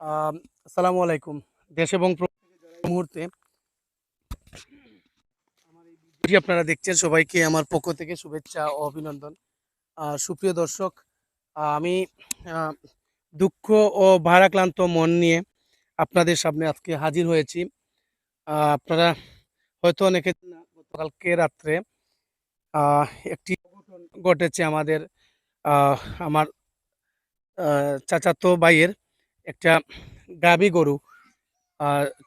আসসালামু আলাইকুম। দেশ এবং মুহূর্তে আপনারা দেখছেন। সবাইকে আমার পক্ষ থেকে শুভেচ্ছা ও অভিনন্দন। সুপ্রিয় দর্শক আমি দুঃখ ও ভারাক্লান্ত মন নিয়ে আপনাদের সামনে আজকে হাজির হয়েছি। আপনারা হয়তো অনেকে গতকালকে রাত্রে একটি ঘটেছে আমাদের আমার চাচাতো ভাইয়ের। একটা গাভী গরু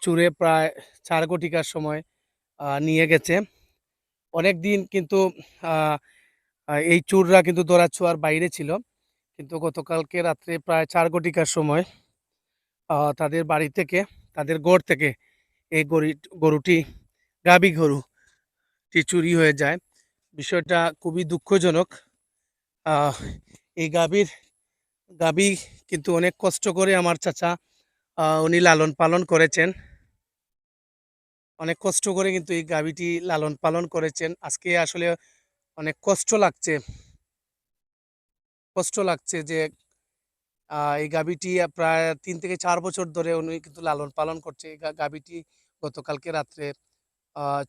চুরে প্রায় চার কোটিকার সময় নিয়ে গেছে। অনেক দিন কিন্তু এই চুররা কিন্তু দৌড়াচ্ছোয়ার বাইরে ছিল। কিন্তু গতকালকে রাত্রে প্রায় চার কোটিকার সময় তাদের বাড়ি থেকে, তাদের গড় থেকে এই গরি, গরুটি, গাভী গরুটি চুরি হয়ে যায়। বিষয়টা খুবই দুঃখজনক। এই গাভীর গাভী কিন্তু অনেক কষ্ট করে আমার চাচা উনি লালন পালন করেছেন। অনেক কষ্ট করে কিন্তু এই গাভীটি লালন পালন করেছেন। আজকে আসলে অনেক কষ্ট লাগছে। কষ্ট লাগছে যে এই গাভীটি প্রায় তিন থেকে চার বছর ধরে উনি কিন্তু লালন পালন করছে। এই গা- গাভীটি গতকালকে রাত্রে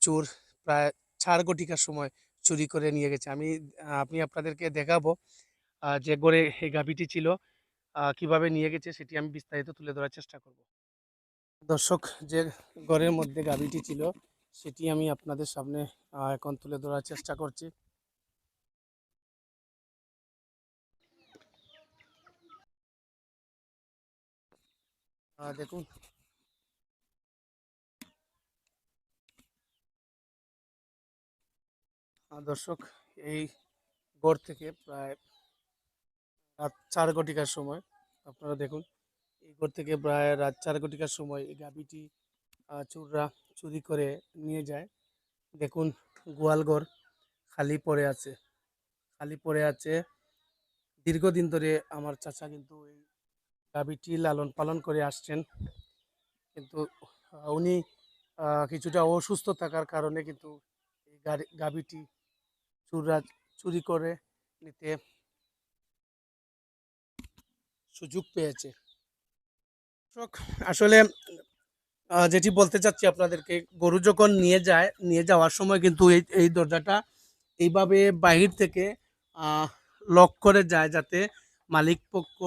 চোর প্রায় চার কোটিকার সময় চুরি করে নিয়ে গেছে। আমি আমি আপনাদেরকে দেখাবো। যে গড়ে এই গাভীটি ছিল কীভাবে নিয়ে গেছে সেটি আমি বিস্তারিত তুলে ধরার চেষ্টা করব। দর্শক, যে ঘরের মধ্যে গাভীটি ছিল, সেটি আমি আপনাদের সামনে এখন তুলে ধরার চেষ্টা করছি। দেখুন। দর্শক, এই গড় থেকে প্রায় রাত চার ঘটিকার সময়। আপনারা দেখুন এই ঘর থেকে প্রায় রাত চার ঘটিকার সময় এই গাভীটি চোররা চুরি করে নিয়ে যায়। দেখুন, গোয়ালঘর খালি পড়ে আছে। খালি পড়ে আছে। দীর্ঘদিন ধরে আমার চাচা কিন্তু এই গাভীটি লালন পালন করে আসছেন। কিন্তু উনি কিছুটা অসুস্থ থাকার কারণে কিন্তু এই গাড়ি, গাভীটি চুররা চুরি করে নিতে সুযোগ পেয়েছে। আসলে যেটি বলতে চাচ্ছি আপনাদেরকে, গরু যখন নিয়ে যায়, নিয়ে যাওয়ার সময় কিন্তু এই এই দরজাটা এইভাবে বাহির থেকে লক করে যায় যাতে মালিক পক্ষ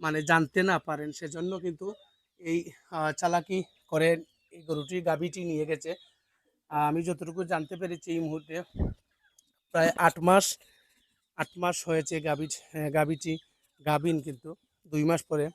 মানে জানতে না পারেন। সেজন্য কিন্তু এই চালাকি করে এই গরুটি, গাভীটি নিয়ে গেছে। আমি যতটুকু জানতে পেরেছি এই মুহূর্তে, প্রায় আট মাস আট মাস হয়েছে গাভী, গাভীটি, গাভীন কিন্তু। দুই মাস পরে